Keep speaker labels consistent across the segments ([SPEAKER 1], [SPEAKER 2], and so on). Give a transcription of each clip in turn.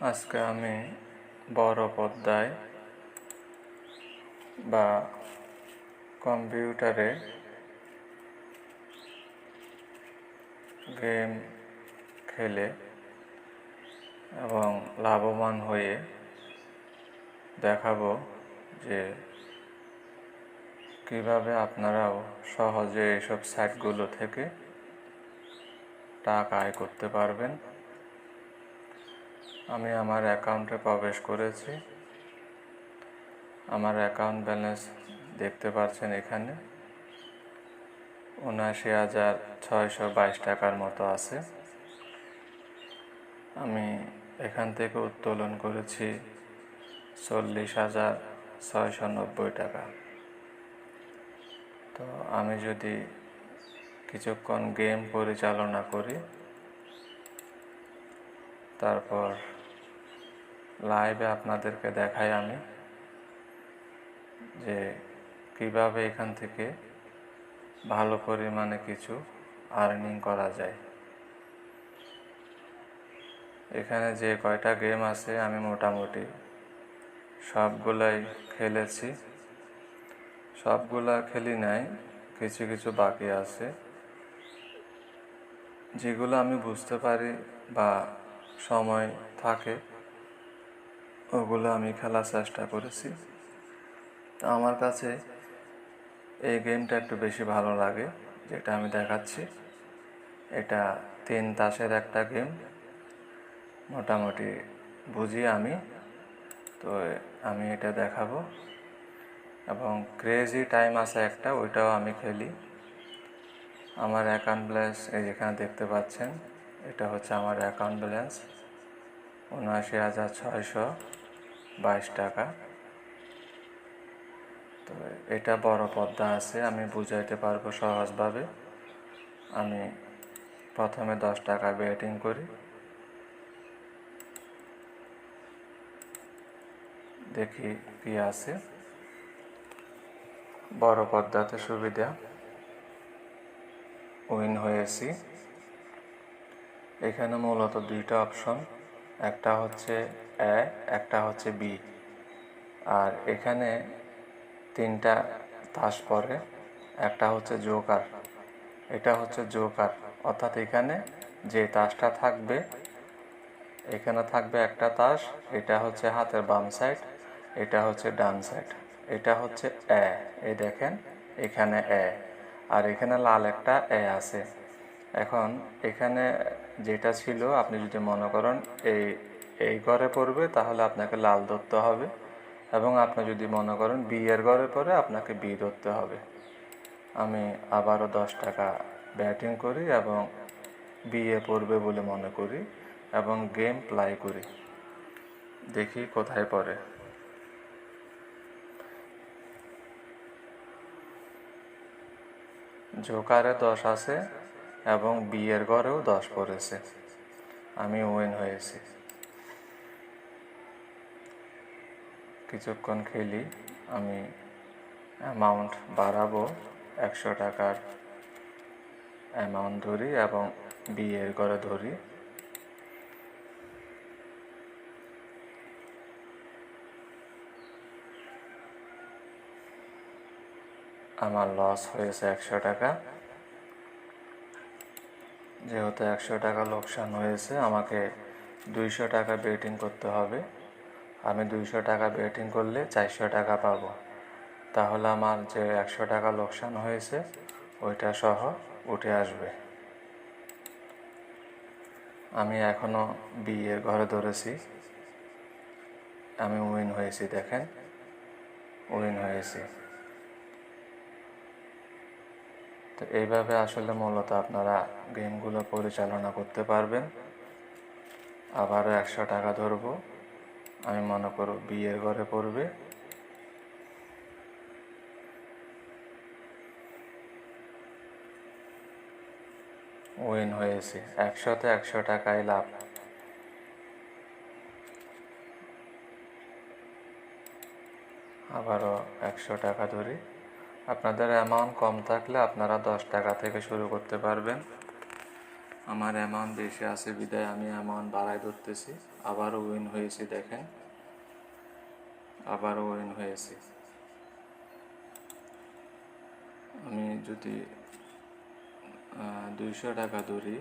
[SPEAKER 1] আজকে আমি বড় পর্দায় বা কম্পিউটারে গেম খেলে এবং লাভবান হয়ে দেখাবো যে কীভাবে আপনারাও সহজে এইসব সাইটগুলো থেকে টাকা আয় করতে পারবেন। আমি আমার অ্যাকাউন্টে প্রবেশ করেছি। আমার অ্যাকাউন্ট ব্যালেন্স দেখতে পাচ্ছেন এখানে। উনআশি হাজার ছয়শো বাইশ টাকার মতো আছে। আমি এখান থেকে উত্তোলন করেছি চল্লিশ হাজার ছয়শো নব্বই টাকা। তো আমি যদি কিছুক্ষণ গেম পরিচালনা করি তারপর লাইভে আপনাদেরকে দেখাই আমি যে কীভাবে এখান থেকে ভালো পরিমাণে কিছু আর্নিং করা যায়। এখানে যে কয়টা গেম আছে আমি মোটামুটি সবগুলাই খেলেছি। সবগুলা খেলি নাই, কিছু কিছু বাকি আছে। যেগুলো আমি বুঝতে পারি বা সময় থাকে, ওগুলো আমি খেলার চেষ্টা করেছি। আমার কাছে এই গেমটা একটু বেশি ভালো লাগে, যেটা আমি দেখাচ্ছি। এটা তিন তাসের একটা গেম মোটামুটি বুঝি আমি। তো আমি এটা দেখাবো। এবং ক্রেজি টাইম আছে একটা, ওইটাও আমি খেলি। আমার অ্যাকাউন্ট ব্যালেন্স এই যেখানে দেখতে পাচ্ছেন এটা হচ্ছে আমার অ্যাকাউন্ট ব্যালেন্স উনআশি হাজার ছয়শো বাইশ টাকা। তো এটা বড় পদ্মা আছে, আমি বুঝাইতে পারব সহজভাবে। আমি প্রথমে দশ টাকা ব্যাটিং করি। দেখি কি আছে। বড় পদ্মাতে সুবিধা। উইন হয়েছি। এখানে মূলত দুইটা অপশন, একটা হচ্ছে এ, একটা হচ্ছে বি। আর এখানে তিনটা তাস পরে একটা হচ্ছে জোকার। এটা হচ্ছে জোকার। অর্থাৎ এখানে যে তাসটা থাকবে, এখানে থাকবে একটা তাস এটা হচ্ছে হাতের বাম সাইড এটা হচ্ছে ডান সাইড এটা হচ্ছে এ। এই দেখেন, এখানে এ। আর এখানে লাল একটা এ আছে। এখন এখানে যেটা ছিল, আপনি যদি মনে করেন এই এই ঘরে পড়বে, তাহলে আপনাকে লাল ধরতে হবে। এবং আপনি যদি মনে করেন বি এর ঘরে পড়ে, আপনাকে বি ধরতে হবে। আমি আবারও দশ টাকা ব্যাটিং করি এবং বিয়ে পড়বে বলে মনে করি এবং গেম প্লাই করি। দেখি কোথায় পড়ে। জোকারে দশ আছে। এবং বিয়ের ঘরেও দশ পড়েছে। আমি ওয়েন হয়েছি। কিছুক্ষণ খেলি, আমি অ্যামাউন্ট বাড়াবো একশো টাকার অ্যামাউন্ট ধরি এবং বিয়ের ঘরে ধরি। আমার লস হয়েছে একশো টাকা। যেহেতু একশো টাকা লোকসান হয়েছে, আমাকে দুইশো টাকা বেটিং করতে হবে। আমি দুইশো টাকা বেটিং করলে চারশো টাকা পাবো। তাহলে আমার যে একশো টাকা লোকসান হয়েছে, ওইটা সহ উঠে আসবে। আমি এখনও বিয়ের ঘরে ধরেছি। আমি উইন হয়েছি, দেখেন। উইন হয়েছি। তো এইভাবে আসলে মূলত আপনারা গেমগুলো পরিচালনা করতে পারবেন। আবারও একশো টাকা ধরবো। আমি মনে করব বিয়ের ঘরে পড়বে। উইন হয়েছে। একশোতে একশো টাকায় লাভ। আবারও একশো টাকা ধরি। আপনাদের অ্যামাউন্ট কম থাকলে আপনারা দশ টাকা থেকে শুরু করতে পারবেন। আমার অ্যামাউন্ট বেশি আছে, বিদায়। আমি অ্যামাউন্ট বাড়াই ধরতেছি। আবারও উইন হয়েছি, দেখেন। আবারও উইন হয়েছি। আমি যদি দুইশো টাকা ধরি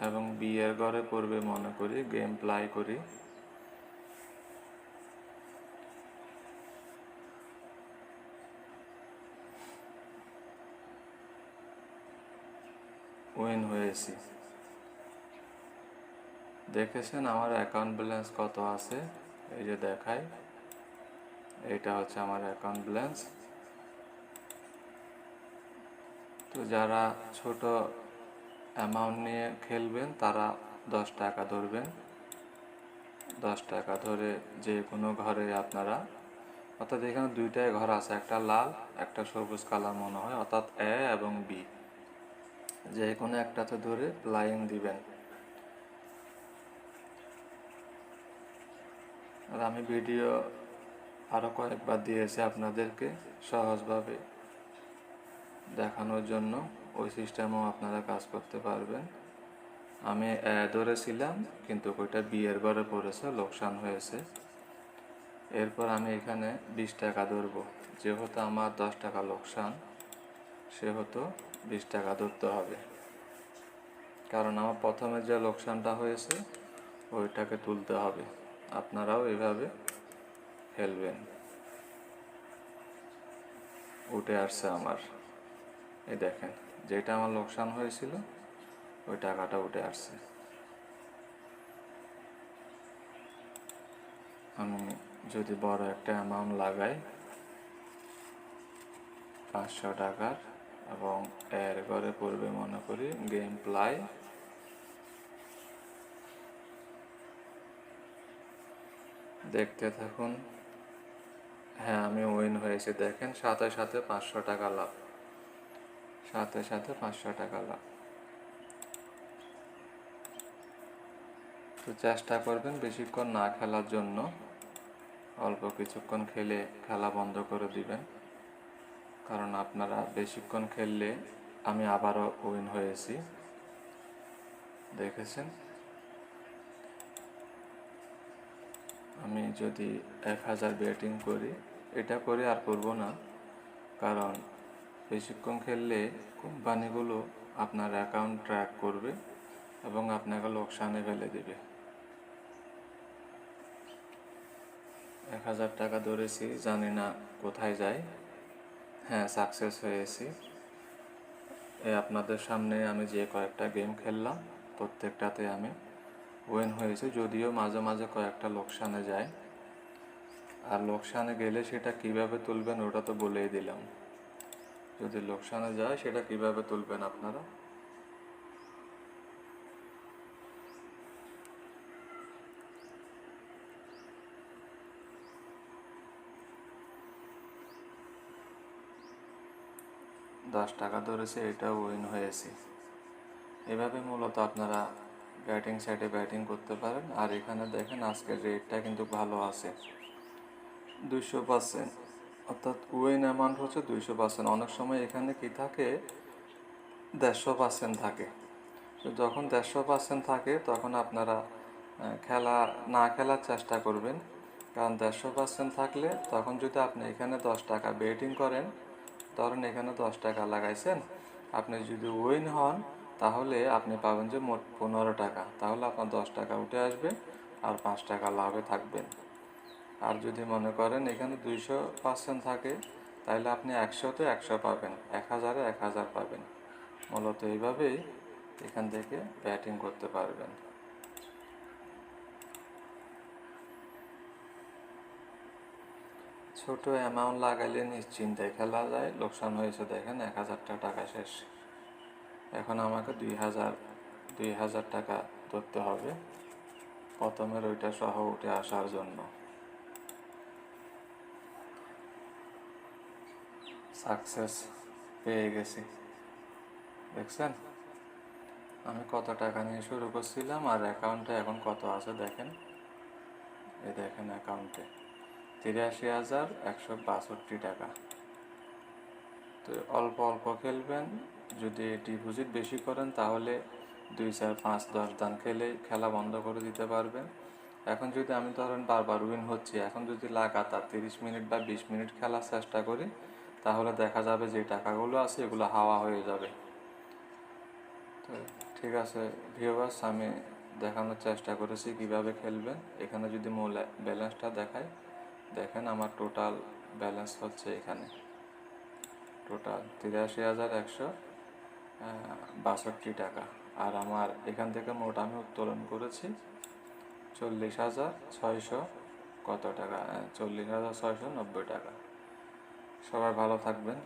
[SPEAKER 1] এবং বিয়ের ঘরে পড়বে মনে করি গেম প্লাই করি। উইন হয়েছি। দেখেছেন আমার অ্যাকাউন্ট ব্যালেন্স কত আছে? এই যে দেখাই। এটা হচ্ছে আমার অ্যাকাউন্ট ব্যালেন্স তো যারা ছোট অ্যামাউন্ট নিয়ে খেলবেন, তারা দশ টাকা ধরবেন। দশ টাকা ধরে যে কোনো ঘরে আপনারা, অর্থাৎ এখানে দুইটাই ঘর আছে, একটা লাল, একটা সবুজ কালার মনে হয়, অর্থাৎ এ এবং বি। যে কোনো একটাতে ধরে লাইন দিবেন। আর আমি ভিডিও আরও কয়েকবার দিয়েছি আপনাদেরকে সহজভাবে দেখানোর জন্য। ওই সিস্টেমও আপনারা কাজ করতে পারবেন। আমি এ ধরেছিলাম কিন্তু ওইটা বিয়ের ঘরে পড়েছে, লোকসান হয়েছে। এরপর আমি এখানে বিশ টাকা ধরবো। যেহেতু আমার দশ টাকা লোকসান, সেহেতু বিশ টাকা ধরতে হবে। কারণ আমার প্রথমে যে লোকসানটা হয়েছে, ওইটাকে তুলতে হবে। আপনারাও এভাবে ফেলবেন উঠে আসছে আমার। এই দেখেন যেটা আমার লোকসান হয়েছিল, ওই টাকাটা উঠে আসছে। আমি যদি বড় একটা অ্যামাউন্ট লাগাই, পাঁচশো টাকার, এবং এর ঘরে পড়বে, মনে করি গেম প্লাই দেখতে থাকুন। হ্যাঁ আমি উইন হয়েছি, দেখেন, সাথে সাথে পাঁচশো টাকা লাভ। সাথে সাথে পাঁচশো টাকা লাভ তো চেষ্টা করবেন বেশিক্ষণ না খেলার জন্য। অল্প কিছুক্ষণ খেলে খেলা বন্ধ করে দিবেন। কারণ আপনারা বেশিক্ষণ খেললে আমি আবারও উইন হয়েছি। দেখেছেন? আমি যদি এক হাজার ব্যাটিং করি, এটা করে আর করব না। কারণ বেশিক্ষণ খেললে কোম্পানিগুলো আপনার অ্যাকাউন্ট ট্র্যাক করবে এবং আপনাকে লোকসানে ফেলে দেবে। এক হাজার টাকা ধরেছি, জানি না কোথায় যাই হ্যাঁ সাকসেস হয়েছি। এ আপনাদের সামনে আমি যে কয়েকটা গেম খেললাম, প্রত্যেকটাতে আমি ওয়েন হয়েছে, যদিও মাঝে মাঝে কয়েকটা লোকসানে যায়। আর লোকসানে গেলে সেটা কীভাবে তুলবেন ওটা তো বলেই দিলাম। যদি লোকসানে যায়, সেটা কীভাবে তুলবেন আপনারা? দশ টাকা ধরেছে, এটাও উইন হয়েছে। এভাবে মূলত আপনারা ব্যাটিং সাইডে ব্যাটিং করতে পারেন। আর এখানে দেখেন, আজকের রেটটা কিন্তু ভালো আছে। দুইশো পার্সেন্ট অর্থাৎ উইন অ্যামাউন্ট হচ্ছে দুইশো পার্সেন্ট। অনেক সময় এখানে কি থাকে? দেড়শো পার্সেন্ট থাকে। তো যখন দেড়শো পার্সেন্ট থাকে, তখন আপনারা খেলা, না খেলার চেষ্টা করবেন। কারণ দেড়শো পার্সেন্ট থাকলে তখন যদি আপনি এখানে দশ টাকা বেটিং করেন, ধরেন এখানে দশ টাকা লাগাইছেন, আপনি যদি উইন হন, তাহলে আপনি পাবেন যে মোট পনেরো টাকা। তাহলে আপনার দশ টাকা উঠে আসবে আর পাঁচ টাকা লাভে থাকবেন। আর যদি মনে করেন এখানে দুইশো পার্সেন্ট থাকে, তাহলে আপনি একশোতে একশো পাবেন, এক হাজারে এক হাজার পাবেন। মূলত এইভাবেই এখান থেকে ব্যাটিং করতে পারবেন। ছোট অ্যামাউন্ট লাগাইলে নিশ্চিন্তায় খেলা যায়, লোকসান হয়েছে দেখেন, এক হাজারটা টাকা শেষ। এখন আমাকে দুই হাজার দুই হাজার টাকা ধরতে হবে। প্রথমের ওইটা সহ উঠে আসার জন্য। সাকসেস পেয়ে গেছি। দেখছেন? আমি কত টাকা নিয়ে শুরু করছিলাম আর অ্যাকাউন্টে এখন কত আছে দেখেন? এই দেখেন অ্যাকাউন্টে তিরাশি হাজার একশো বাষট্টি টাকা। তো অল্প অল্প খেলবেন, যদি ডিপোজিট বেশি করেন তাহলে দুই, চার, পাঁচ, দশ দান খেলে খেলা বন্ধ করে দিতে পারবেন। এখন যদি আমি ধরেন বারবার উইন হচ্ছি, এখন যদি লাগাতার তিরিশ মিনিট বা বিশ মিনিট খেলার চেষ্টা করি তাহলে দেখা যাবে যে টাকাগুলো আছে, এগুলো হাওয়া হয়ে যাবে। তো ঠিক আছে ভিউয়ার্স আমি দেখানোর চেষ্টা করেছি কীভাবে খেলবেন এখানে যদি মূল ব্যালেন্সটা দেখাই, দেখেন আমার টোটাল ব্যালেন্স হচ্ছে এখানে। টোটাল তিরাশি হাজার একশো বাষট্টি টাকা। আর আমার এখান থেকে মোট আমি উত্তোলন করেছি চল্লিশ হাজার ছয়শো কত টাকা? চল্লিশ হাজার ছয়শো নব্বই টাকা। সবাই ভালো থাকবেন।